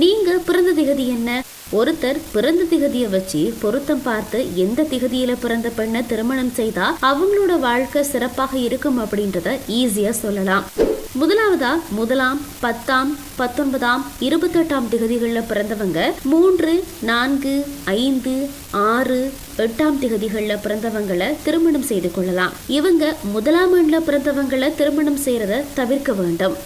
நீங்க பிறந்த திகதி என்ன? ஒருத்தர் பிறந்த திகதியை வச்சு பொருத்தம் பார்த்து எந்த திகதியில பிறந்த பெண்ணை திருமணம் செய்தா அவங்களோட வாழ்க்கை சிறப்பாக இருக்கும் அப்படின்றத ஈஸியா சொல்லலாம். முதலாவதா முதலாம் பத்தாம் பத்தொன்பதாம் இருபத்தெட்டாம் திகதிகளில் பிறந்தவங்க மூன்று நான்கு ஐந்து ஆறு எட்டாம் திகதிகளில் பிறந்தவங்களை திருமணம் செய்து கொள்ளலாம். இவங்க முதலாம் ஆண்டில் பிறந்தவங்களை திருமணம் செய்யறத தவிர்க்க வேண்டும்.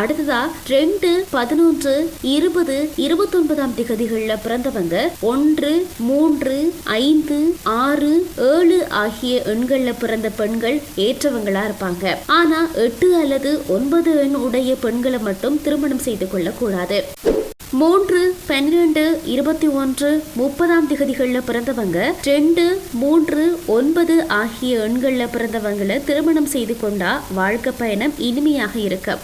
அடுத்ததா ரெண்டு பதினொன்று இருபது இருபத்தொன்பதாம் திகதிகளில் பிறந்தவங்க ஒன்று மூன்று ஐந்து ஆறு ஏழு ஆகிய எண்கள்ல பிறந்த பெண்கள் ஏற்றவங்களா இருப்பாங்க. ஆனா எட்டு அல்லது ஒன்பது எண் உடைய பெண்களை மட்டும் திருமணம் செய்து கொள்ளக்கூடாது. மூன்று பன்னிரண்டு இருபத்தி ஒன்று முப்பதாம் திகதிகளில் பிறந்தவங்க ரெண்டு மூன்று ஒன்பது ஆகிய எண்களில் பிறந்தவங்களை திருமணம் செய்து கொண்டா வாழ்க்கை பயணம் இனிமையாக இருக்கும்.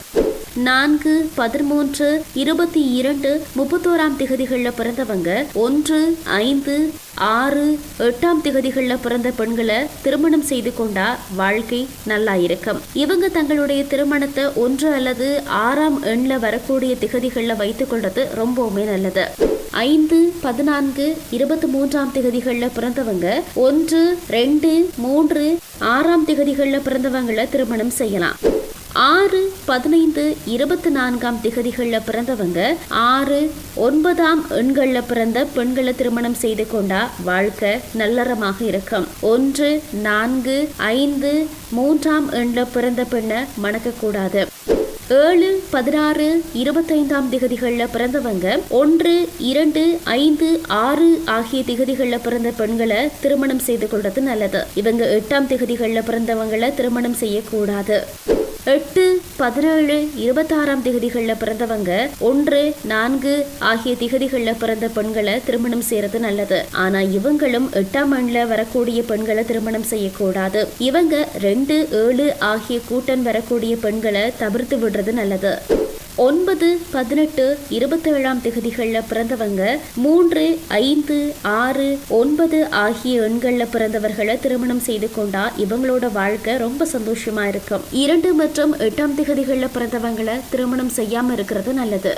நான்கு பதிமூன்று இருபத்தி இரண்டு முப்பத்தோராம் திகதிகளில் பிறந்தவங்க. ஒன்று ஐந்து ஆறு எட்டாம் திகதிகளில் பிறந்த பெண்களை திருமணம் செய்து கொண்டா வாழ்க்கை நல்லா இருக்கும். இவங்க தங்களுடைய திருமணத்தை ஒன்று அல்லது ஆறாம் எண்ணில் வரக்கூடிய திகதிகளில் வைத்துக் கொள்றது ரொம்பவுமே நல்லது. ஐந்து பதினான்கு இருபத்தி மூன்றாம் திகதிகளில் பிறந்தவங்க. ஒன்று ரெண்டு மூன்று ஆறாம் திகதிகளில் பிறந்தவங்களை திருமணம் செய்யலாம். ஆறு பதினைந்து இருபத்தி நான்காம் திகதிகளில் பிறந்தவங்க ஆறு ஒன்பதாம் எண்களில் பிறந்த பெண்களை திருமணம் செய்து கொண்டா வாழ்க்கை நல்லறமாக இருக்கும். ஒன்று நான்கு ஐந்து மூன்றாம் எண்ணில் பிறந்த பெண்ணை மணக்கக்கூடாது. ஏழு பதினாறு இருபத்தைந்தாம் திகதிகளில் பிறந்தவங்க ஒன்று இரண்டு ஐந்து ஆறு ஆகிய திகதிகளில் பிறந்த பெண்களை திருமணம் செய்து கொள்வது நல்லது. இவங்க எட்டாம் திகதிகளில் பிறந்தவங்களை திருமணம் செய்யக்கூடாது. எட்டு பதினேழு இருபத்தாறாம் திகதிகளில் பிறந்தவங்க ஒன்று நான்கு ஆகிய திகதிகளில் பிறந்த பெண்களை திருமணம் செய்யறது நல்லது. ஆனா இவங்களும் எட்டாம் ஆண்டுல வரக்கூடிய பெண்களை திருமணம் செய்யக்கூடாது. இவங்க ரெண்டு ஏழு ஆகிய கூட்டன் வரக்கூடிய பெண்களை தவிர்த்து விடுறது நல்லது. ஒன்பது பதினெட்டு இருபத்தேழாம் திகதிகளில் பிறந்தவங்க மூன்று ஐந்து ஆறு ஒன்பது ஆகிய எண்களில் பிறந்தவர்களை திருமணம் செய்து கொண்டா இவங்களோட வாழ்க்கை ரொம்ப சந்தோஷமா இருக்கும். இரண்டு மற்றும் எட்டாம் திகதிகளில் பிறந்தவங்களை திருமணம் செய்யாம இருக்கிறது நல்லது.